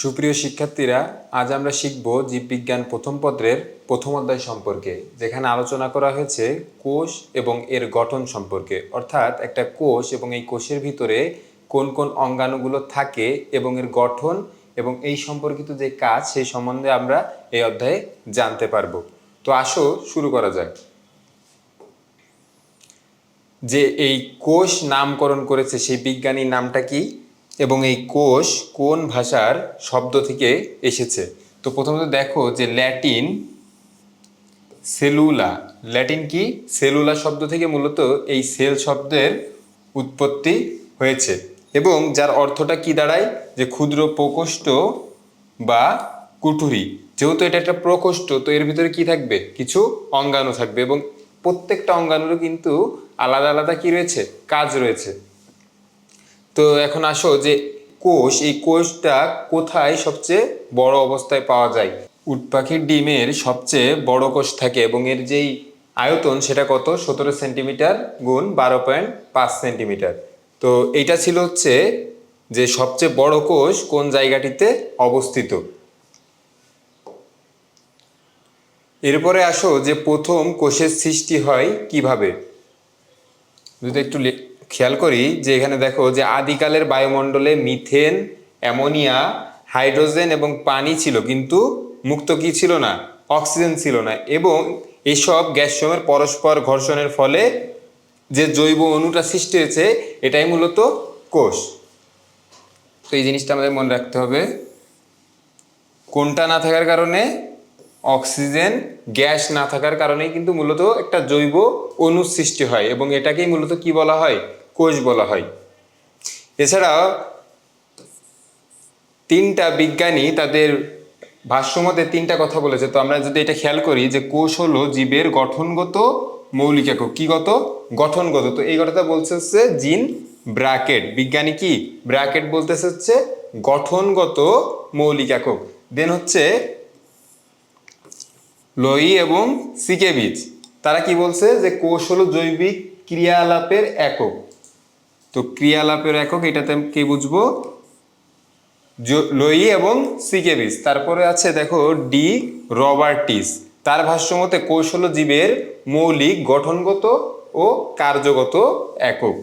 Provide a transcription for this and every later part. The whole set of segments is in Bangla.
সুপ্রিয় শিক্ষার্থীরা, আজ আমরা শিখব জীববিজ্ঞান প্রথম পত্রের প্রথম অধ্যায় সম্পর্কে, যেখানে আলোচনা করা হয়েছে কোষ এবং এর গঠন সম্পর্কে। অর্থাৎ একটা কোষ এবং এই কোষের ভিতরে কোন কোন অঙ্গাণুগুলো থাকে এবং এর গঠন এবং এই সম্পর্কিত যে কাজ সেই সম্বন্ধে আমরা এই অধ্যায়ে জানতে পারব। তো আসো, শুরু করা যাক। যে এই কোষ নামকরণ করেছে সেই বিজ্ঞানীর নামটা কি? এবং এই কোষ কোন ভাষার শব্দ থেকে এসেছে? তো প্রথমত দেখো যে ল্যাটিন সেলুলা। ল্যাটিন কি? সেলুলা শব্দ থেকে মূলত এই সেল শব্দের উৎপত্তি হয়েছে। এবং যার অর্থটা কি দাঁড়ায়? যে ক্ষুদ্র প্রকোষ্ঠ বা কুঠুরি। যেহেতু এটা একটা প্রকোষ্ঠ, তো এর ভিতরে কি থাকবে? কিছু অঙ্গাণু থাকবে এবং প্রত্যেকটা অঙ্গাণুরও কিন্তু আলাদা আলাদা কি রয়েছে? কাজ রয়েছে। তো এখন আসো যে কোষ, এই কোষটা কোথায় সবচেয়ে বড় অবস্থায় পাওয়া যায়? উট পাখির ডিমের সবচেয়ে বড় কোষ থাকে এবং এর যেই আয়তন সেটা কত? সতেরো সেন্টিমিটার গুণ বারো পয়েন্ট পাঁচ সেন্টিমিটার। তো এইটা ছিল হচ্ছে যে সবচেয়ে বড় কোষ কোন জায়গাটিতে অবস্থিত। এরপরে আসো যে প্রথম কোষের সৃষ্টি হয় কীভাবে? যদি একটু খেয়াল করি যে এখানে দেখো যে আদিকালের বায়ুমণ্ডলে মিথেন, অ্যামোনিয়া, হাইড্রোজেন এবং পানি ছিল, কিন্তু মুক্ত কি ছিল না? অক্সিজেন ছিল না। এবং এসব গ্যাসসমূহের পরস্পর ঘর্ষণের ফলে যে জৈব অণুটা সৃষ্টি হয়েছে, এটাই মূলত কোষ। তো এই জিনিসটা আমাদের মনে রাখতে হবে। কোনটা না থাকার কারণে অক্সিজেন গ্যাস না থাকার কারণেই কিন্তু মূলত একটা জৈব অণু সৃষ্টি হয় এবং এটাকেই মূলত কি বলা হয়? কোষ বলা হয়। এছাড়াও তিনটা বিজ্ঞানী তাদের ভাষ্যমতে তিনটা কথা বলেছে। তো আমরা যদি এটা খেয়াল করি যে কোষ হলো জীবের গঠনগত মৌলিক একক। কি গত? গঠনগত। তো এই কথাটা বলছে হচ্ছে জিন ব্র্যাকেট। বিজ্ঞানী কি? ব্র্যাকেট বলতেছে হচ্ছে গঠনগত মৌলিক একক। দেন হচ্ছে লোই এবং সিকেবিজ তারা কি বলছে? যে কোষ হলো জৈবিক ক্রিয়ালাপের একক। তো ক্রিয়ালাপের একক, এটাতে কি বুঝব? লোই এবং সিকেবিজ তারপরে আছে, দেখো, ডি রবার্টিস। তার ভাষ্যমতে কোষ হলো জীবের মৌলিক, গঠনগত ও কার্যগত একক।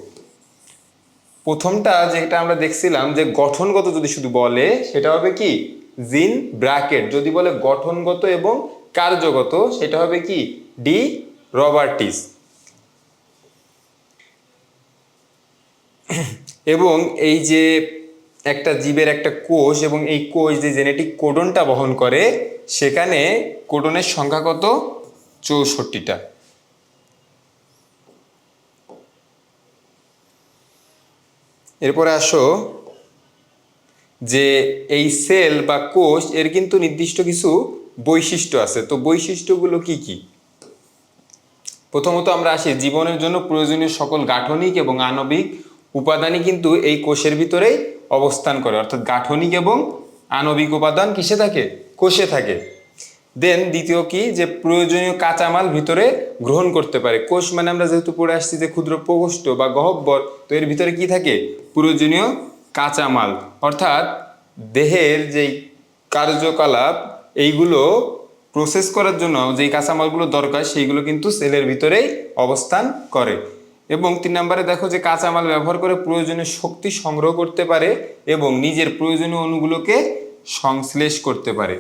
প্রথমটা যেটা আমরা দেখছিলাম, যে গঠনগত যদি শুধু বলে, সেটা হবে কি? জিন ব্র্যাকেট। যদি বলে গঠনগত এবং কার্যগত সেটা হবে কি? ডি রবার্টিস এবং এই যে একটা জীবের একটা কোষ এবং এই কোষ যে জেনেটিক কোডনটা বহন করে, সেখানে কোডনের সংখ্যা কত? চৌষট্টিটা। এরপরে আসো যে এই সেল বা কোষ এর কিন্তু নির্দিষ্ট কিছু বৈশিষ্ট্য আছে। তো বৈশিষ্ট্যগুলো কি কি? প্রথমত আমরা আসি, জীবনের জন্য প্রয়োজনীয় সকল গাঠনিক এবং আণবিক উপাদানই কিন্তু এই কোষের ভিতরেই অবস্থান করে। অর্থাৎ গাঠনিক এবং আণবিক উপাদান কিসে থাকে? কোষে থাকে। দেন দ্বিতীয় কি? যে প্রয়োজনীয় কাঁচামাল ভিতরে গ্রহণ করতে পারে। কোষ মানে আমরা যেহেতু পড়ে আসছি যে ক্ষুদ্র প্রকোষ্ঠ বা গহব্বর, তো এর ভিতরে কি থাকে? প্রয়োজনীয় কাঁচামাল। অর্থাৎ দেহের যেই কার্যকলাপ এইগুলো প্রসেস করার জন্য যেই কাঁচামালগুলো দরকার, সেইগুলো কিন্তু সেলের ভিতরেই অবস্থান করে। এবং তিন নম্বরে দেখো যে কাঁচামাল ব্যবহার করে প্রয়োজনীয় শক্তি সংগ্রহ করতে পারে এবং নিজের প্রয়োজনীয় অণুগুলোকে সংশ্লেষ করতে পারে।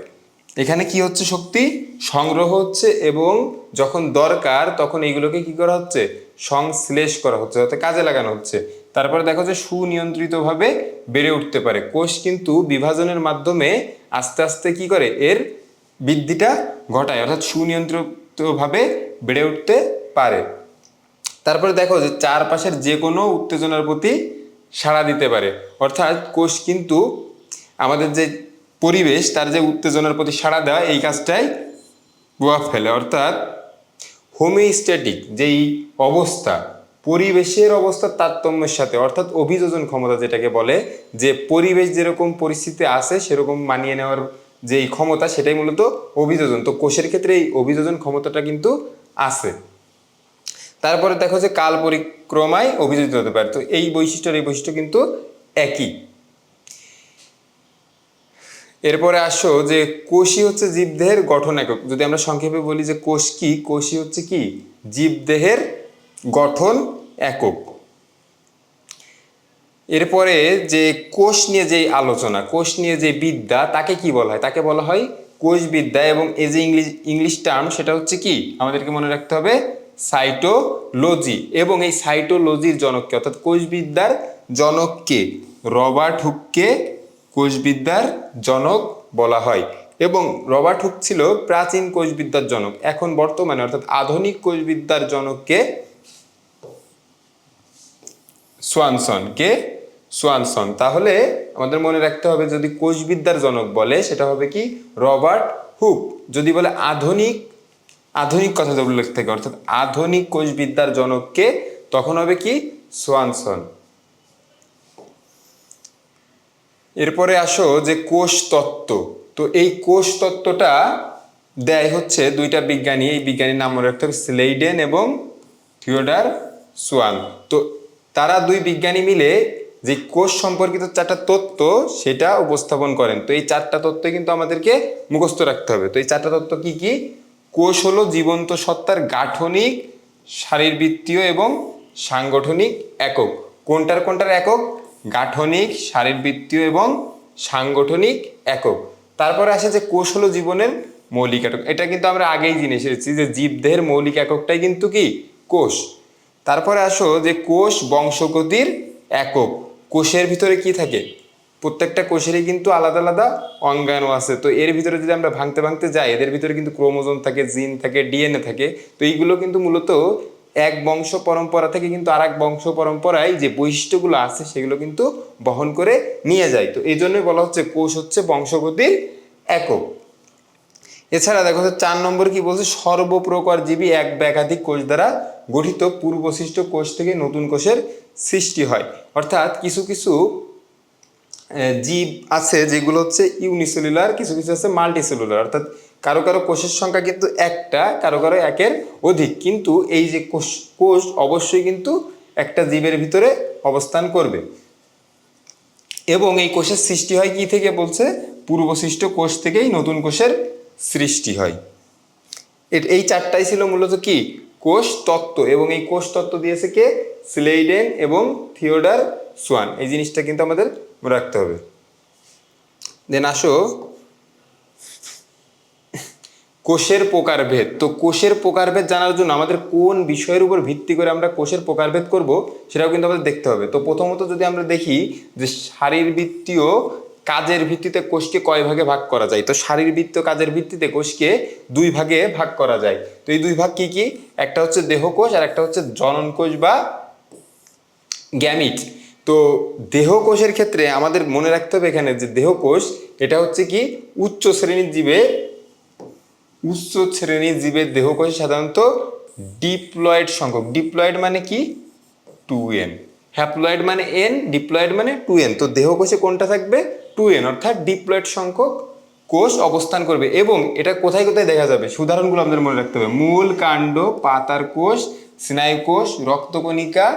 এখানে কি হচ্ছে শক্তি? সংগ্রহ হচ্ছে এবং যখন দরকার তখন এইগুলোকে কি করা হচ্ছে? সংশ্লেষ করা হচ্ছে, অর্থাৎ কাজে লাগানো হচ্ছে। তারপরে দেখো যে সুনিয়ন্ত্রিতভাবে বেড়ে উঠতে পারে। কোষ কিন্তু বিভাজনের মাধ্যমে আস্তে আস্তে কি করে? এর বৃদ্ধিটা ঘটায়, অর্থাৎ সুনিয়ন্ত্রিতভাবে বেড়ে উঠতে পারে। তারপরে দেখো যে চারপাশের যে কোনো উত্তেজনার প্রতি সাড়া দিতে পারে। অর্থাৎ কোষ কিন্তু আমাদের যে পরিবেশ, তার যে উত্তেজনার প্রতি সাড়া দেওয়া, এই কাজটাই প্রভাব ফেলে। অর্থাৎ হোমিওস্ট্যাটিক যেই অবস্থা পরিবেশের অবস্থার তারতম্যের সাথে, অর্থাৎ অভিযোজন ক্ষমতা যেটাকে বলে, যে পরিবেশ যেরকম পরিস্থিতি আছে, সেরকম মানিয়ে নেওয়ার যে ক্ষমতা, সেটাই মূলত অভিযোজন। তো কোষের ক্ষেত্রে এই অভিযোজন ক্ষমতাটা কিন্তু আছে। তারপরে দেখো যে কাল পরিক্রমায় অভিযোজিত হতে পারে। তো এই বৈশিষ্ট্যের, এই বৈশিষ্ট্য কিন্তু একই। এরপরে আসো যে কোষই হচ্ছে জীবদেহের গঠন একক। যদি আমরা সংক্ষেপে বলি যে কোষ কি, কোষই হচ্ছে কি? জীবদেহের গঠন একক। এরপরে যে কোষ নিয়ে যে আলোচনা, কোষ নিয়ে যে বিদ্যা, তাকে কি বলা হয়? তাকে বলা হয় কোষ বিদ্যা এবং এই যে ইংলিশ ইংলিশ টার্ম সেটা হচ্ছে কি? আমাদেরকে মনে রাখতে হবে সাইটোলজি এবং এই সাইটোলজির জনককে, অর্থাৎ কোষবিদ্যার জনককে, রবার্ট হুককে কোষবিদ্যার জনক বলা হয়। এবং রবার্ট হুক ছিল প্রাচীন কোষবিদ্যার জনক, এখন বর্তমানে অর্থাৎ আধুনিক কোষবিদ্যার জনককে সোয়ানসন। কে? সোয়ানসন। তাহলে আমাদের মনে রাখতে হবে যদি কোষবিদ্যার জনক বলে, সেটা হবে কি? রবার্ট হুক যদি বলে আধুনিক আধুনিক কথা উল্লেখ থাকে, অর্থাৎ আধুনিক কোষবিদ্যার জনককে তখন হবে কি? সোয়ানসন। এরপরে আসো যে কোষ তত্ত্ব। তো এই কোষ তত্ত্বটা দেয় হচ্ছে দুইটা বিজ্ঞানী। এই বিজ্ঞানীর নাম মনে রাখতে হবে স্লেইডেন এবং থিওডার সোয়ান। তো তারা দুই বিজ্ঞানী মিলে যে কোষ সম্পর্কিত চারটা তত্ত্ব সেটা উপস্থাপন করেন। তো এই চারটা তত্ত্ব কিন্তু আমাদেরকে মুখস্থ রাখতে হবে। তো এই চারটা তত্ত্ব কি কি? কোষ হলো জীবন্ত সত্তার গাঠনিক, শারীরবৃত্তীয় এবং সাংগঠনিক একক। কোনটার কোনটার একক? গাঠনিক, শারীরবৃত্তীয় এবং সাংগঠনিক একক। তারপরে আসে যে কোষ হলো জীবনের মৌলিক একক। এটা কিন্তু আমরা আগেই জেনে এসেছি যে জীবদেহের মৌলিক এককটাই কিন্তু কি? কোষ। তারপরে আসো যে কোষ বংশগতির একক। কোষের ভিতরে কি থাকে? প্রত্যেকটা কোষেরই কিন্তু আলাদা আলাদা অঙ্গাণু আছে। তো এর ভিতরে যদি আমরা ভাঙতে ভাঙতে যাই, এদের ভিতরে কিন্তু ক্রোমোজোম থাকে, জিন থাকে, ডিএনএ থাকে। তো এইগুলো কিন্তু মূলত এক বংশ পরম্পরা থেকে কিন্তু আর এক বংশ পরম্পরায় যে বৈশিষ্ট্যগুলো আছে, সেগুলো কিন্তু বহন করে নিয়ে যায়। তো এই জন্যই বলা হচ্ছে কোষ হচ্ছে বংশগতির একক। এছাড়া দেখো চার নম্বর কি বলছে? সর্বপ্রকার জীবী এক বা একাধিক কোষ দ্বারা গঠিত। পূর্বশিষ্ট কোষ থেকে নতুন কোষের সৃষ্টি হয়। অর্থাৎ কিছু কিছু জীব আছে যেগুলো হচ্ছে ইউনিসেলুলার, কিছু কিছু আছে মাল্টিসেলুলার। অর্থাৎ কারও কারও কোষের সংখ্যা কিন্তু একটা, কারও কারও একের অধিক। কিন্তু এই যে কোষ কোষ অবশ্যই কিন্তু একটা জীবের ভিতরে অবস্থান করবে। এবং এই কোষের সৃষ্টি হয় কি থেকে বলছে? পূর্বশিষ্ট কোষ থেকেই নতুন কোষের সৃষ্টি হয়। এই চারটাই ছিল মূলত কি? কোষ তত্ত্ব এবং এই কোষ তত্ত্ব দিয়েছে কে? স্লেইডেন এবং থিওডার সোয়ান। এই জিনিসটা কিন্তু আমাদের রাখতে হবে। দেন আসো। কোষের প্রকারভেদ। তো কোষের প্রকারভেদ জানার জন্য আমাদের কোন বিষয়ের উপর ভিত্তি করে আমরা কোষের প্রকারভেদ করব, সেটাও কিন্তু আমাদের দেখতে হবে। তো প্রথমত যদি আমরা দেখি যে শারীরবৃত্তীয় কাজের ভিত্তিতে কোষকে কয় ভাগে ভাগ করা যায়? তো শারীরবৃত্তীয় কাজের ভিত্তিতে কোষকে দুই ভাগে ভাগ করা যায়। তো এই দুই ভাগ কি কি? একটা হচ্ছে দেহকোষ আর একটা হচ্ছে জনন কোষ বা গ্যামিট। তো দেহকোষের ক্ষেত্রে আমাদের মনে রাখতে হবে এখানে যে দেহকোষ, এটা হচ্ছে কি? উচ্চ শ্রেণির জীবে, উচ্চ শ্রেণির জীবের দেহকোষে সাধারণত ডিপ্লয়েড সংখ্যক। ডিপ্লয়েড মানে কি? Two N. হ্যাপ্লয়েড মানে এন, ডিপ্লয়েড মানে টু এন। তো দেহকোষে কোনটা থাকবে? টু এন অর্থাৎ ডিপ্লয়েড সংখ্যক কোষ অবস্থান করবে এবং এটা কোথায় কোথায় দেখা যাবে? উদাহরণগুলো আমাদের মনে রাখতে হবে। মূল কাণ্ড, পাতার কোষ, স্নায়ু কোষ রক্তকণিকা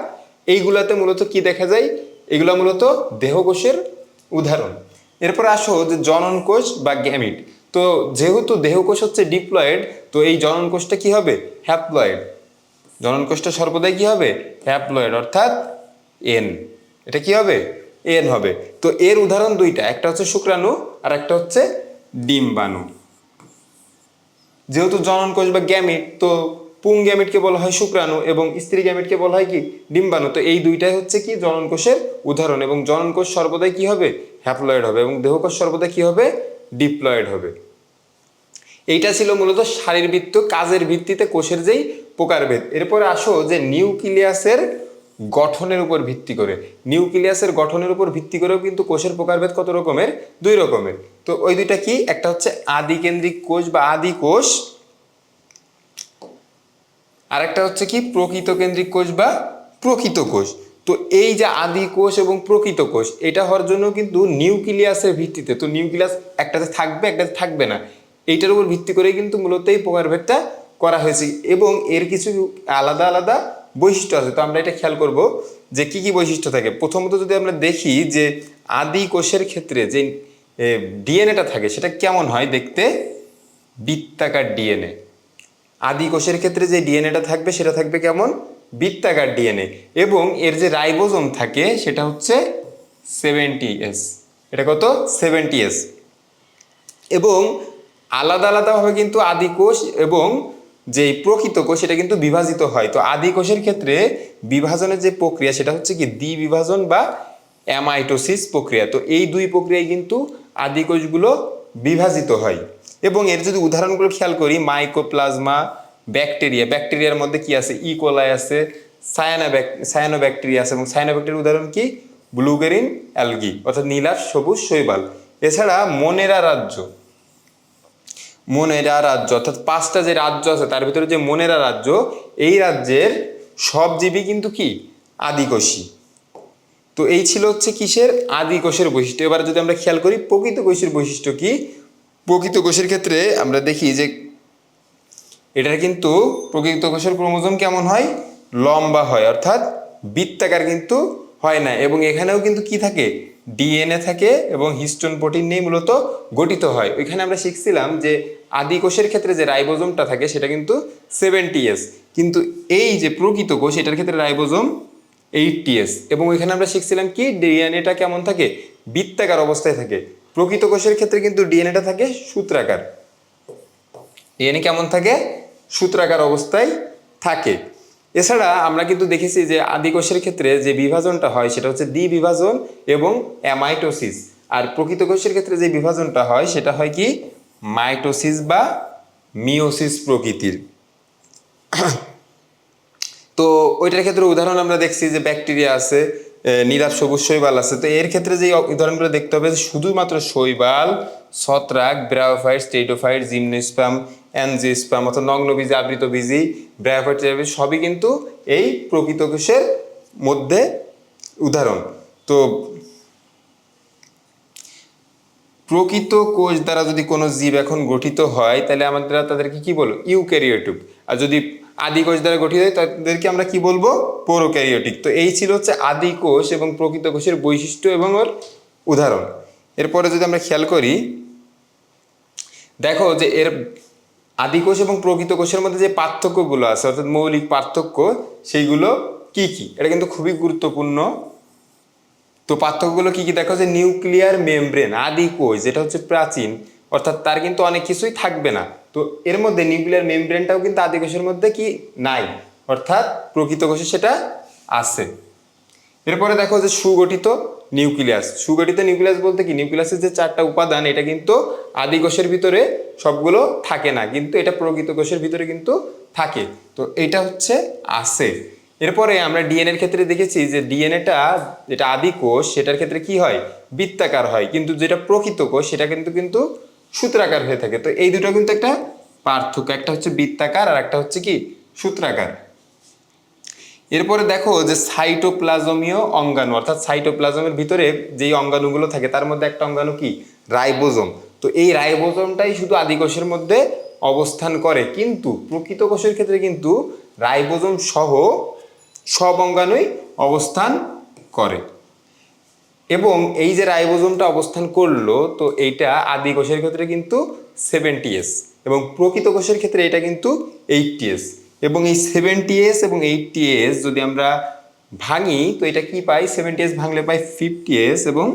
এইগুলাতে মূলত কি দেখা যায়? এগুলো মূলত দেহকোষের উদাহরণ। এরপর আসো যে জনন কোষ বা গ্যামিট তো যেহেতু দেহকোষ হচ্ছে ডিপ্লয়েড তো এই জনন কোষটা কি হবে? হ্যাপ্লয়েড জনন কোষটা সর্বদাই কি হবে? হ্যাপ্লয়েড অর্থাৎ এন এটা কি হবে? এন হবে। তো এর উদাহরণ দুইটা, একটা হচ্ছে শুক্রাণু আর একটা হচ্ছে ডিম্বাণু। যেহেতু জনন কোষ বা গ্যামিট, তো পুং গ্যামিটকে বলা হয় শুক্রাণু এবং স্ত্রী গ্যামিটকে বলা হয় কি? ডিম্বাণু। তো এই দুইটাই হচ্ছে কি? জনন কোষের উদাহরণ এবং জনন কোষ সর্বদাই কি হবে? হ্যাপ্লয়েড হবে এবং দেহকোষ সর্বদা কি হবে? ডিপ্লয়েড হবে। এইটা ছিল মূলত শারীরবৃত্ত, কাজের ভিত্তিতে কোষের যেই প্রকারভেদ। এরপরে আসো যে নিউক্লিয়াসের গঠনের উপর ভিত্তি করে। নিউক্লিয়াসের গঠনের উপর ভিত্তি করেও কিন্তু কোষের প্রকারভেদ কত রকমের? দুই রকমের। তো ওই দুইটা কি? একটা হচ্ছে আদিকেন্দ্রিক কোষ বা আদি কোষ। আর একটা হচ্ছে কি? প্রকৃত কেন্দ্রিক কোষ বা প্রকৃত কোষ। তো এই যে আদি কোষ এবং প্রকৃত কোষ, এটা হওয়ার জন্য কিন্তু নিউক্লিয়াসের ভিত্তিতে, তো নিউক্লিয়াস একটাতে থাকবে একটাতে থাকবে না। এইটার উপর ভিত্তি করেই কিন্তু মূলত এই প্রকারভেদটা করা হয়েছে। এবং এর কিছু আলাদা আলাদা বৈশিষ্ট্য আছে। তো আমরা এটা খেয়াল করব যে কি কি বৈশিষ্ট্য থাকে। প্রথমত যদি আমরা দেখি যে আদি কোষের ক্ষেত্রে যে ডিএনএটা থাকে, সেটা কেমন হয় দেখতে? বৃত্তাকার ডিএনএ আদি কোষের ক্ষেত্রে যে ডিএনএটা থাকবে, সেটা থাকবে কেমন? বৃত্তাকার ডিএনএ এবং এর যে রাইবোজোম থাকে, সেটা হচ্ছে সেভেন্টি এস। এটা কত? Seventy S. এবং আলাদা আলাদাভাবে কিন্তু আদি কোষ এবং যে প্রকৃত কোষ, সেটা কিন্তু বিভাজিত হয়। তো আদি কোষের ক্ষেত্রে বিভাজনের যে প্রক্রিয়া, সেটা হচ্ছে কি দ্বি বিভাজন বা অ্যামাইটোসিস প্রক্রিয়া। তো এই দুই প্রক্রিয়ায় কিন্তু আদি কোষগুলো বিভাজিত হয়। এবং এর যদি উদাহরণগুলো খেয়াল করি মাইকোপ্লাজমা ব্যাকটেরিয়া ব্যাকটেরিয়ার মধ্যে কি আছে? ইকোলাই আছে সায়ানা সায়ানো ব্যাকটেরিয়া আছে, এবং সায়ানো ব্যাকটেরিয়ার উদাহরণ কি? ব্লুগেরিন অ্যালগি অর্থাৎ নীলাভ সবুজ শৈবাল। এছাড়া মনেরা রাজ্য। মনেরা রাজ্য, অর্থাৎ পাঁচটা যে রাজ্য আছে, তার ভিতরে যে মনেরা রাজ্য, এই রাজ্যের সব জীবই কিন্তু কি? আদিকোষী তো এই ছিল হচ্ছে কিসের? আদি কোষের বৈশিষ্ট্য। এবার যদি আমরা খেয়াল করি, প্রকৃত কোষের বৈশিষ্ট্য কি? প্রকৃত কোষের ক্ষেত্রে আমরা দেখি যে এটার কিন্তু প্রকৃত কোষের ক্রোমোজোম কেমন হয়? লম্বা হয়, অর্থাৎ বৃত্তাকার কিন্তু হয় না। এবং এখানেও কিন্তু কি থাকে? ডিএনএ থাকে এবং হিস্টোন প্রোটিন নিয়ে মূলত গঠিত হয়। ওইখানে আমরা শিখছিলাম যে আদি কোষের ক্ষেত্রে যে রাইবোজোমটা থাকে, সেটা কিন্তু সেভেন্টি এস কিন্তু এই যে প্রকৃত কোষ, এটার ক্ষেত্রে রাইবোজোম এইটটি এস এবং ওইখানে আমরা শিখছিলাম কি ডিএনএটা কেমন থাকে? বৃত্তাকার অবস্থায় থাকে। প্রকৃত কোষের ক্ষেত্রে কিন্তু ডিএনএটা থাকে সূত্রাকার। ডিএনএ কেমন থাকে? সূত্রাকার অবস্থায় থাকে। এছাড়া আমরা কিন্তু দেখেছি যে আদি কোষের ক্ষেত্রে যে বিভাজনটা হয় সেটা হচ্ছে দ্বি বিভাজন এবং অ্যামাইটোসিস। আর প্রকৃত কোষের ক্ষেত্রে যে বিভাজনটা হয় সেটা হয় কি? মাইটোসিস বা মিওসিস প্রকৃতির। তো ওইটার ক্ষেত্রে উদাহরণ আমরা দেখছি যে ব্যাকটেরিয়া আছে নীলাভ সবুজ শৈবাল আছে। তো এর ক্ষেত্রে যে উদাহরণগুলো দেখতে হবে যে শুধুমাত্র শৈবাল, ছত্রাক, ব্রায়োফাইট, স্টেটোফাইট, জিমনোস্পাম অ্যানজিওস্পাম অর্থাৎ নগ্নবীজি, আবৃতবীজি, ব্রায়োফাইট সবই কিন্তু এই প্রকৃত কোষের মধ্যে উদাহরণ। তো প্রকৃত কোষ দ্বারা যদি কোনো জীব এখন গঠিত হয়, তাহলে আমরা তাদেরকে কি বলব? ইউক্যারিওটিক আর যদি আদি কোষ দ্বারা গঠিত হয়, তাদেরকে আমরা কি বলব? পোরোক্যারিওটিক। তো এই ছিল হচ্ছে আদি কোষ এবং প্রকৃত কোষের বৈশিষ্ট্য এবং ওর উদাহরণ। এরপরে যদি আমরা খেয়াল করি, দেখো যে এর আদি কোষ এবং প্রকৃত কোষের মধ্যে যে পার্থক্যগুলো আছে, অর্থাৎ মৌলিক পার্থক্য, সেইগুলো কি কি? এটা কিন্তু খুবই গুরুত্বপূর্ণ। তো পার্থক্যগুলো কি কি? দেখো যে নিউক্লিয়ার মেমব্রেন, আদি কোষ, যেটা হচ্ছে প্রাচীন, অর্থাৎ তার কিন্তু অনেক কিছুই থাকবে না। তো এর মধ্যে নিউক্লিয়ার মেমব্রেনটাও কিন্তু আদি কোষের মধ্যে কি? নাই। অর্থাৎ প্রকৃত কোষে সেটা আছে। এরপরে দেখো যে সুগঠিত নিউক্লিয়াস। সুগঠিত নিউক্লিয়াস বলতে কি? নিউক্লিয়াসের যে চারটা উপাদান, এটা কিন্তু আদি কোষের ভিতরে সবগুলো থাকে না। কিন্তু এটা প্রকৃত কোষের ভিতরে কিন্তু থাকে। তো এটা হচ্ছে আছে। এরপরে আমরা ডিএনএ এর ক্ষেত্রে দেখেছি যে ডিএনএটা যেটা আদি কোষ, সেটার ক্ষেত্রে কি হয়? বৃত্তাকার হয়। কিন্তু যেটা প্রকৃত কোষ, সেটা কিন্তু কিন্তু সূত্রাকার হয়ে থাকে। তো এই দুটো কিন্তু একটা পার্থক্য, একটা হচ্ছে বৃত্তাকার আর একটা হচ্ছে কি? সূত্রাকার। এরপরে দেখো যে সাইটোপ্লাজমীয় অঙ্গাণু, অর্থাৎ সাইটোপ্লাজমের ভিতরে যেই অঙ্গাণুগুলো থাকে, তার মধ্যে একটা অঙ্গাণু কি? রাইবোজোম। তো এই রাইবোজোমটাই শুধু আদিকোষের মধ্যে অবস্থান করে, কিন্তু প্রকৃত কোষের ক্ষেত্রে কিন্তু রাইবোজোম সহ সব অঙ্গাণুই অবস্থান করে। এবং এই যে রাইবোজোমটা অবস্থান করল, তো এইটা আদি কোষের ক্ষেত্রে কিন্তু সেভেন্টি এস। এবং প্রকৃত কোষের ক্ষেত্রে এটা কিন্তু এইটটি এস এবং এই সেভেন্টি এস এবং এইটটি এস যদি আমরা ভাঙি, তো এটা কি পাই? সেভেন্টি এস ভাঙলে পাই ফিফটি এস এবং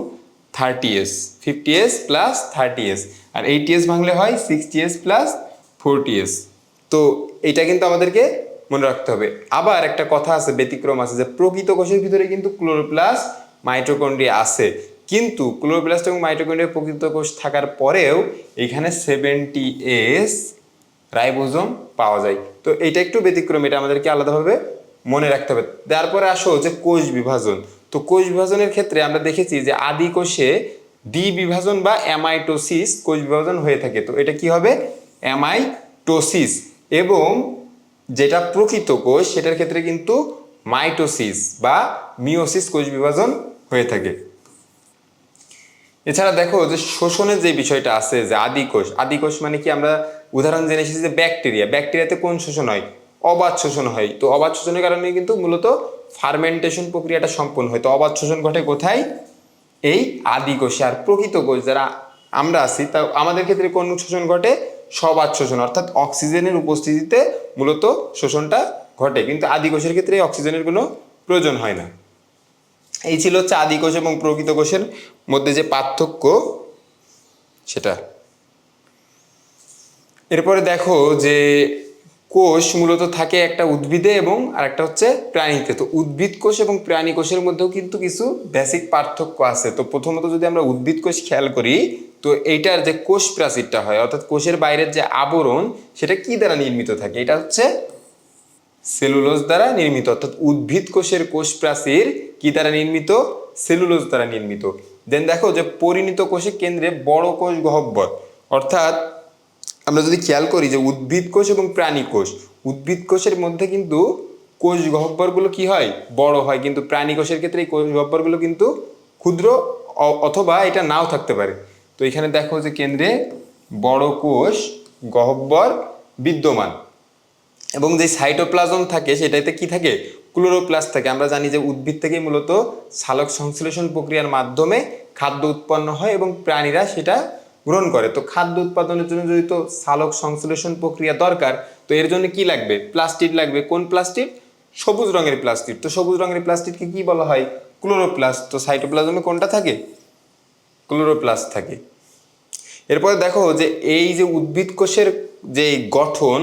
thirty S fifty S plus thirty S আর এইটি এস ভাঙলে হয় sixty S plus forty S তো এটা কিন্তু আমাদেরকে মনে রাখতে হবে। আবার একটা কথা আছে, ব্যতিক্রম আছে যে প্রকৃত কোষের ভিতরে কিন্তু ক্লোরোপ্লাস্ট, মাইটোকন্ড্রিয়া আছে। কিন্তু ক্লোরোপ্লাস্ট এবং মাইটোকন্ড্রিয়া প্রকৃত কোষ থাকার পরেও এখানে সেভেন্টি এস রাইবোজোম পাওয়া যায়। তো এটা একটু ব্যতিক্রম, এটা আমাদেরকে আলাদাভাবে মনে রাখতে হবে। তারপরে আসো যে কোষ বিভাজন। তো কোষ বিভাজনের ক্ষেত্রে আমরা দেখেছি যে আদি কোষে দ্বি বিভাজন বা অ্যামাইটোসিস কোষ বিভাজন হয়ে থাকে। তো এটা কি হবে? অ্যামাইটোসিস এবং যেটা প্রকৃত কোষ, সেটার ক্ষেত্রে কিন্তু মাইটোসিস বা মিওসিস কোষ বিভাজন হয়ে থাকে। এছাড়া দেখো যে শোষণের যে বিষয়টা আছে, যে আদিকোষ আদিকোষ মানে কি আমরা উদাহরণ জেনে এসেছি যে ব্যাকটেরিয়া। ব্যাকটেরিয়াতে কোন শোষণ হয়? অবাধ শোষণ হয়। তো অবাধ শোষণের কারণে কিন্তু মূলত ফার্মেন্টেশন প্রক্রিয়াটা সম্পন্ন হয়। তো অবাধ শোষণ ঘটে কোথায়? এই আদিকোষে। আর প্রকৃত কোষ যারা আমরা আছি, তা আমাদের ক্ষেত্রে কোন শোষণ ঘটে? সবাত শোষণ, অর্থাৎ অক্সিজেনের উপস্থিতিতে মূলত শোষণটা ঘটে। কিন্তু আদি কোষের ক্ষেত্রে অক্সিজেনের কোনো প্রয়োজন হয় না। এই ছিল হচ্ছে আদি কোষ এবং প্রকৃত কোষের মধ্যে যে পার্থক্য সেটা। এরপরে দেখো যে কোষ মূলত থাকে একটা উদ্ভিদে এবং আর একটা হচ্ছে প্রাণীতে। তো উদ্ভিদ কোষ এবং প্রাণী কোষের মধ্যেও কিন্তু কিছু বেসিক পার্থক্য আছে। তো প্রথমত যদি আমরা উদ্ভিদ কোষ খেয়াল করি, তো এইটার যে কোষ প্রাচীরটা হয়, অর্থাৎ কোষের বাইরের যে আবরণ, সেটা কি দ্বারা নির্মিত থাকে? এটা হচ্ছে সেলুলোজ দ্বারা নির্মিত, অর্থাৎ উদ্ভিদ কোষের কোষ প্রাচীর কি দ্বারা নির্মিত? সেলুলোজ দ্বারা নির্মিত। দেন দেখো যে পরিণত কোষের কেন্দ্রে বড় কোষ গহ্বর অর্থাৎ আমরা যদি খেয়াল করি যে উদ্ভিদ কোষ এবং প্রাণী কোষ, উদ্ভিদ কোষের মধ্যে কিন্তু কোষ গহ্বরগুলো কি হয়? বড় হয়, কিন্তু প্রাণী কোষের ক্ষেত্রে এই কোষ গহ্বরগুলো কিন্তু ক্ষুদ্র অথবা এটা নাও থাকতে পারে। তো এখানে দেখো যে কেন্দ্রে বড় কোষ গহ্বর বিদ্যমান। এবং যে সাইটোপ্লাজম থাকে, সেটাতে কি থাকে? ক্লোরোপ্লাস্ট থাকে। আমরা জানি যে উদ্ভিদ থেকে মূলত সালোক সংশ্লেষণ প্রক্রিয়ার মাধ্যমে খাদ্য উৎপন্ন হয় এবং প্রাণীরা সেটা গ্রহণ করে। তো খাদ্য উৎপাদনের জন্য যদি তো সালোক সংশ্লেষণ প্রক্রিয়া দরকার, তো এর জন্য কি লাগবে? প্লাস্টিক লাগবে। কোন প্লাস্টিক সবুজ রঙের প্লাস্টিক তো সবুজ রঙের প্লাস্টিককে কি বলা হয়? ক্লোরোপ্লাস্ট তো সাইটোপ্লাজমে কোনটা থাকে? ক্লোরোপ্লাস্ট থাকে। এরপরে দেখো যে এই যে উদ্ভিদ কোষের যে গঠন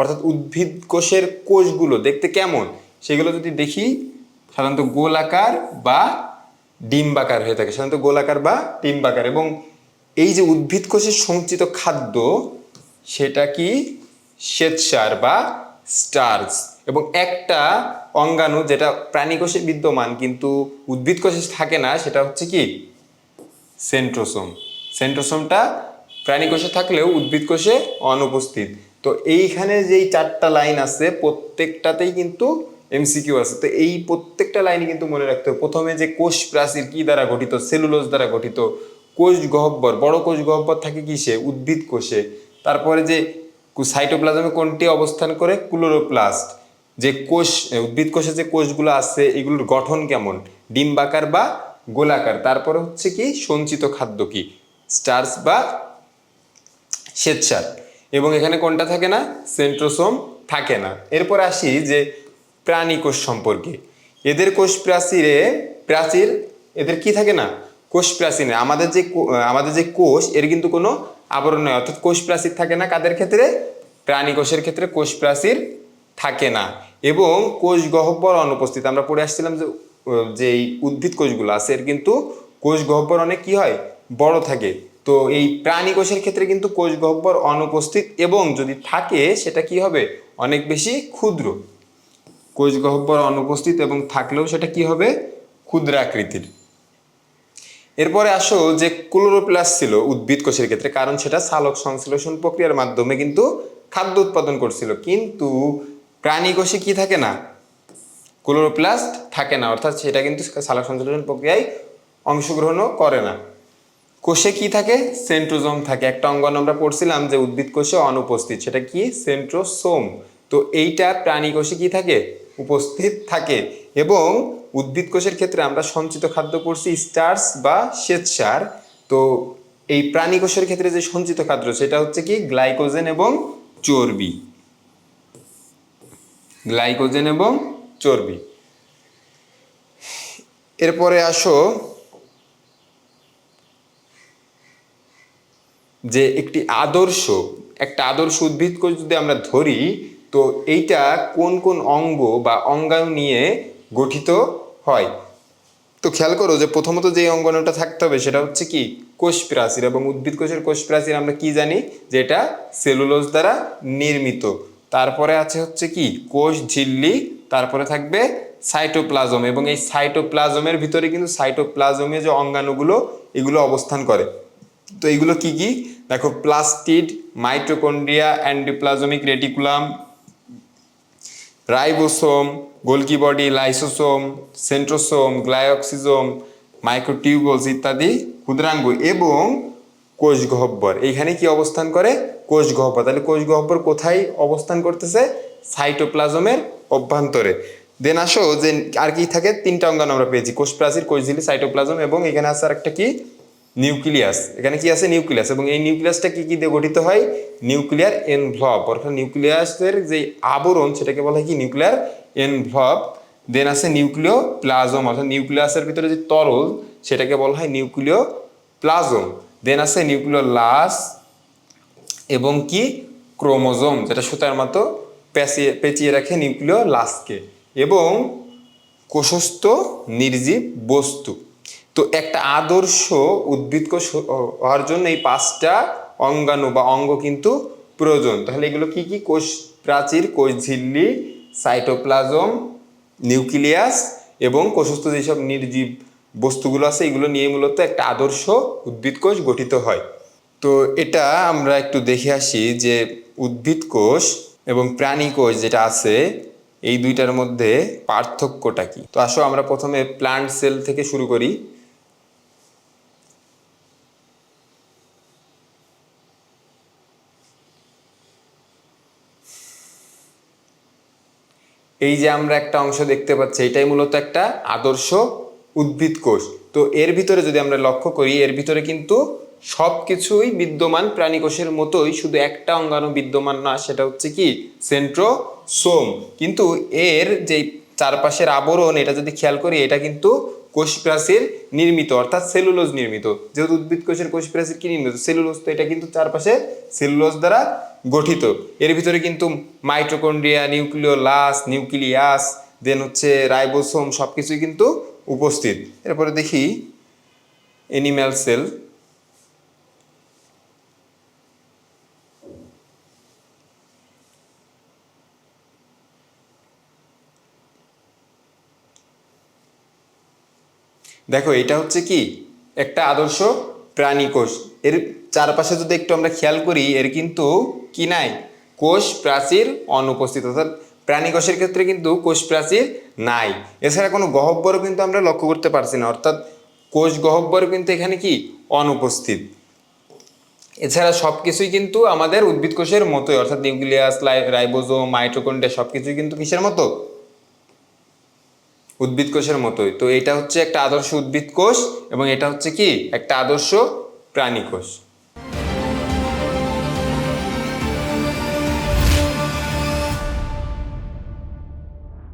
অর্থাৎ উদ্ভিদ কোষের কোষগুলো দেখতে কেমন? সেগুলো যদি দেখি, সাধারণত গোলাকার বা ডিম্বাকার হয়ে থাকে। সাধারণত গোলাকার বা ডিম্বাকার এবং এই যে উদ্ভিদ কোষের সঞ্চিত খাদ্য, সেটা কি? শ্বেতসার বা স্টার্চ। এবং একটা অঙ্গাণু যেটা প্রাণী কোষে বিদ্যমান, কিন্তু উদ্ভিদ কোষে থাকে না, সেটা হচ্ছে কি? সেন্ট্রোসোম। সেন্ট্রোসোমটা প্রাণী কোষে থাকলেও উদ্ভিদ কোষে অনুপস্থিত। তো এইখানে যেই চারটা লাইন আছে, প্রত্যেকটাতেই কিন্তু এমসিকিউ আছে। তো এই প্রত্যেকটা লাইনে কিন্তু মনে রাখতে হবে। প্রথমে যে কোষ প্রাচীর কি দ্বারা গঠিত? সেলুলোজ দ্বারা গঠিত। কোষ গহ্বর, বড় কোষ গহ্বর থাকে কিসে? উদ্ভিদ কোষে। তারপরে যে সাইটোপ্লাজমে কোনটি অবস্থান করে? ক্লোরোপ্লাস্ট। যে কোষ, উদ্ভিদ কোষে যে কোষগুলো আছে, এগুলোর গঠন কেমন? ডিম্বাকার বা গোলাকার। তারপরে হচ্ছে কি? সঞ্চিত খাদ্য কি? স্টার্স বা শ্বেতসার। এবং এখানে কোনটা থাকে না? সেন্ট্রোসোম থাকে না। এরপর আসি যে প্রাণী কোষ সম্পর্কে। এদের কোষ প্রাচীরে, প্রাচীর, এদের কি থাকে না? কোষ প্রাচীরে আমাদের যে আমাদের যে কোষ, এর কিন্তু কোনো আবরণ নয় অর্থাৎ কোষ প্রাচীর থাকে না কাদের ক্ষেত্রে? প্রাণী কোষের ক্ষেত্রে কোষ প্রাচীর থাকে না। এবং কোষ গহ্বর অনুপস্থিত আমরা পড়ে আসছিলাম যে যে উদ্ভিদ কোষগুলো আছে, এর কিন্তু কোষ গহ্বর অনেক কি হয়? বড় থাকে। তো এই প্রাণী কোষের ক্ষেত্রে কিন্তু কোষ গহ্বর অনুপস্থিত এবং যদি থাকে, সেটা কি হবে? অনেক বেশি ক্ষুদ্র। কোষ গহ্বর অনুপস্থিত এবং থাকলেও সেটা কি হবে? ক্ষুদ্রাকৃতির। এরপরে আসো যে ক্লোরোপ্লাস্ট ছিল উদ্ভিদ কোষের ক্ষেত্রে, কারণ সেটা সালক সংশ্লেষণ প্রক্রিয়ার মাধ্যমে কিন্তু খাদ্য উৎপাদন করছিল। কিন্তু প্রাণী কোষে কি থাকে না? ক্লোরোপ্লাস্ট থাকে না, অর্থাৎ সেটা কিন্তু সালক সংশ্লেষণ প্রক্রিয়ায় অংশগ্রহণও করে না। কোষে কি থাকে? সেন্ট্রোজোম থাকে। একটা অঙ্গন আমরা পড়ছিলাম যে উদ্ভিদ কোষে অনুপস্থিত। সেটা কি? সেন্ট্রোসোম। তো এইটা প্রাণী কোষে কি থাকে? উপস্থিত থাকে। এবং উদ্ভিদ কোষের ক্ষেত্রে আমরা সঞ্চিত খাদ্য পড়ছি স্টার্স বা শ্বেতসার। তো এই প্রাণী কোষের ক্ষেত্রে যে সঞ্চিত খাদ্য, সেটা হচ্ছে কি? গ্লাইকোজেন এবং চর্বি। গ্লাইকোজেন এবং চর্বি। এরপরে আসো যে একটি আদর্শ, একটা আদর্শ উদ্ভিদ কোষ যদি আমরা ধরি, তো এইটা কোন কোন অঙ্গ বা অঙ্গাণু নিয়ে গঠিত হয়? তো খেয়াল করো যে প্রথমত যে অঙ্গাণুটা থাকতে হবে সেটা হচ্ছে কি? কোষ প্রাচীর এবং উদ্ভিদ কোষের কোষ প্রাচীর আমরা কি জানি? যে এটা সেলুলোজ দ্বারা নির্মিত। তারপরে আছে হচ্ছে কি? কোষ ঝিল্লি, তারপরে থাকবে সাইটোপ্লাজম এবং এই সাইটোপ্লাজমের ভিতরে কিন্তু সাইটোপ্লাজমে যে অঙ্গাণুগুলো, এগুলো অবস্থান করে। তো এইগুলো কি কি? দেখো, plastid, mitochondria, endoplasmic reticulum, ribosome Golgi body lysosome, centrosome glyoxysome microtubules ইত্যাদি ক্ষুদ্রাঙ্গ এবং কোষ গহ্বর এইখানে কি অবস্থান করে? কোষ গহ্বর তাহলে কোষ গহ্বর কোথায় অবস্থান করতেছে? সাইটোপ্লাজমের অভ্যন্তরে। দেন আসো যে আর কি থাকে? তিনটা অঙ্গাণু আমরা পেয়েছি। কোষ প্রাচীর কোষ ঝিল্লি সাইটোপ্লাজম এবং এখানে আছে আর একটা কি? নিউক্লিয়াস। এখানে কি আছে? নিউক্লিয়াস। এবং এই নিউক্লিয়াসটা কি কি দিয়ে গঠিত হয়? নিউক্লিয়ার এনভ্লপ অর্থাৎ নিউক্লিয়াসের যে আবরণ, সেটাকে বলা হয় কি? নিউক্লিয়ার এনভ্লপ দেন আছে নিউক্লিয় প্লাজম অর্থাৎ নিউক্লিয়াসের ভিতরে যে তরল, সেটাকে বলা হয় নিউক্লিয় প্লাজম দেন আছে নিউক্লিয় লাস এবং কি? ক্রোমোজোম, যেটা সুতার মতো পেঁচিয়ে পেঁচিয়ে রাখে নিউক্লিয় লাসকে এবং কোষস্থ নির্জীব বস্তু। তো একটা আদর্শ উদ্ভিদ কোষ হওয়ার জন্য এই পাঁচটা অঙ্গাণু বা অঙ্গ কিন্তু প্রয়োজন। তাহলে এগুলো কি কি? কোষ প্রাচীর, কোষ ঝিল্লি, সাইটোপ্লাজম, নিউক্লিয়াস এবং কোষস্থ যেসব নির্জীব বস্তুগুলো আছে, এগুলো নিয়ে মূলত একটা আদর্শ উদ্ভিদ কোষ গঠিত হয়। তো এটা আমরা একটু দেখে আসি যে উদ্ভিদ কোষ এবং প্রাণী কোষ যেটা আছে, এই দুইটার মধ্যে পার্থক্যটা কি? তো আসো আমরা প্রথমে প্লান্ট সেল থেকে শুরু করি। এই যে আমরা একটা অংশ দেখতে পাচ্ছি, এটাই মূলত একটা আদর্শ উদ্ভিদ কোষ। তো এর ভিতরে যদি আমরা লক্ষ্য করি, এর ভিতরে কিন্তু সব কিছুই বিদ্যমান প্রাণীকোষের মতোই, শুধু একটা অঙ্গাণু বিদ্যমান না, সেটা হচ্ছে কি? সেন্ট্রোসোম। কিন্তু এর যে চারপাশের আবরণ, এটা যদি খেয়াল করি, এটা কিন্তু কোষ প্রাচীর নির্মিত, অর্থাৎ সেলুলোজ নির্মিত। যেহেতু উদ্ভিদ কোষের কোষ প্রাচীর কি নির্মিত? সেলুলোজ তো এটা কিন্তু চারপাশে সেলুলোজ দ্বারা গঠিত। এর ভিতরে কিন্তু মাইটোকন্ড্রিয়া নিউক্লিওলাস নিউক্লিয়াস দেন হচ্ছে রাইবোসোম সব কিছুই কিন্তু উপস্থিত। এরপরে দেখি অ্যানিম্যাল সেল দেখো, এটা হচ্ছে কি? একটা আদর্শ প্রাণী কোষ। এর চারপাশে যদি একটু আমরা খেয়াল করি, এর কিন্তু কি নাই? কোষ প্রাচীর অনুপস্থিত। অর্থাৎ প্রাণী কোষের ক্ষেত্রে কিন্তু কোষ প্রাচীর নাই। এছাড়া কোনো গহব্বরও কিন্তু আমরা লক্ষ্য করতে পারছি না। অর্থাৎ কোষ গহব্বর কিন্তু এখানে কি? অনুপস্থিত। এছাড়া সব কিছুই কিন্তু আমাদের উদ্ভিদ কোষের মতোই। অর্থাৎ নিউক্লিয়াস রাইবোজোম, মাইটোকন্ড্রিয়া সব কিছুই কিন্তু কিসের মতো? উদ্ভিদ কোষের মতোই। তো এটা হচ্ছে একটা আদর্শ উদ্ভিদ কোষ এবং এটা হচ্ছে কি? একটা আদর্শ প্রাণী কোষ।